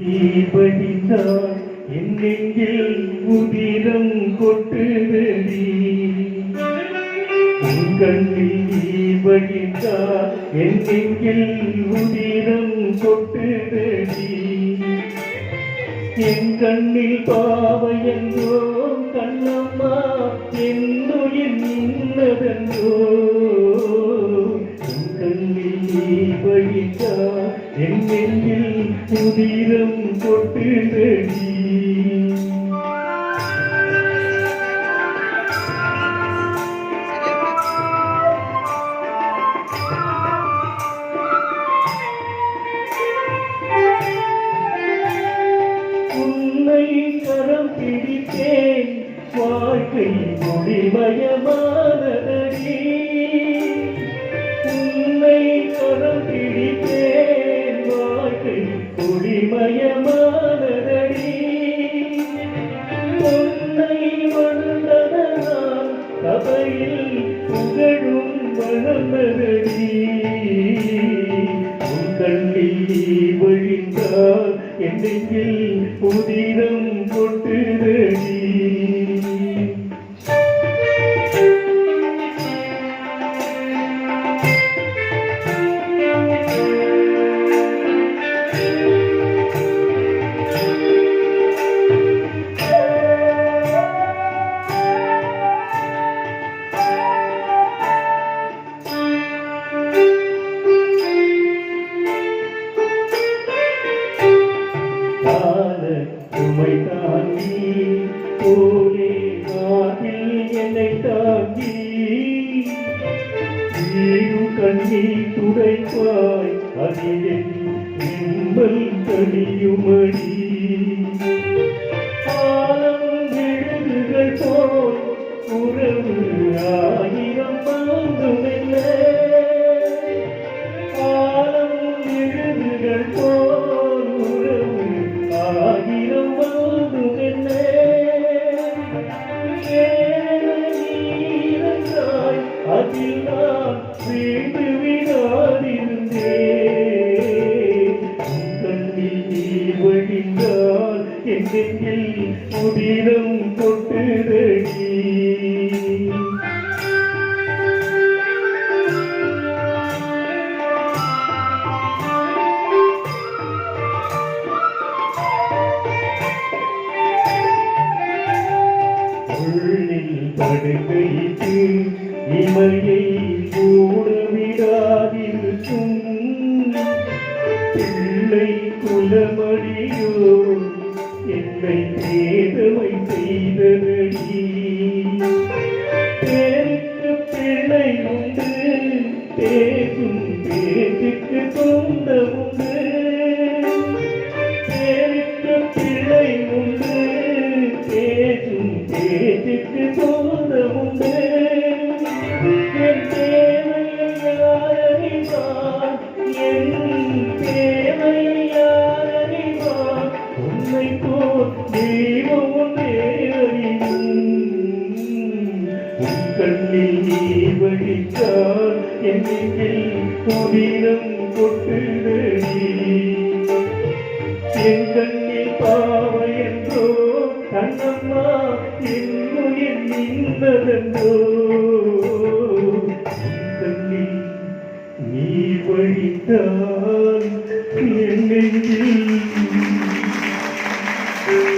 தீபடித்தால் என் உதிரம் கொட்டுதடி. கண்ணில் தீபடித்தால் என் உதிரம் கொட்டுதடி. என் கண்ணில் பாவையன்றோ கண்ணம்மா என்னுயிர் நின்னதன்றோ. உன் கண்ணில் தீபடித்தா என் நெஞ்சில் உதிரம் கொட்டுதடி உன்னை கரம் பிடித்தேன் வாழ்க்கை முடிமயமானதடி புகழும் வளர்ந்ததடி உன் வழிந்தால் என் புதிரம் கொட்டுதடி. சுமை தாங்கி போலே காதில் என்னை தாங்கி. நீரும் கண்ணீர் துடைப்பாய் அதிலே நிம்மல் தனியுமடி காலம் விழுதுகள் போல் உறவு ஆயிரம் மாந்தும் ஆயிரம் மாந்தும் அதில் நான் வீழ்ந்து விடாதிருந்தேன். கண்ணில் நீ வழிந்தால் என் நெஞ்சில் பேசும் பேச்சுக்கு தூண்ட உண்டு. பேருக்கு பிழை உண்டு. பேசும் பேச்சுக்கு தூண்ட உண்டு. என் தேவையை யார் என் தேவையை யார் உன்னை போல் தெய்வம் வழித்தால் என் நெஞ்சில் புதினம் கொட்டுதடி. என் கண்ணில் பாவை என்றோ கண்ணம்மா என்னுயிர் நின்றதென்றோ கண்ணில் நீ வழித்தான் என்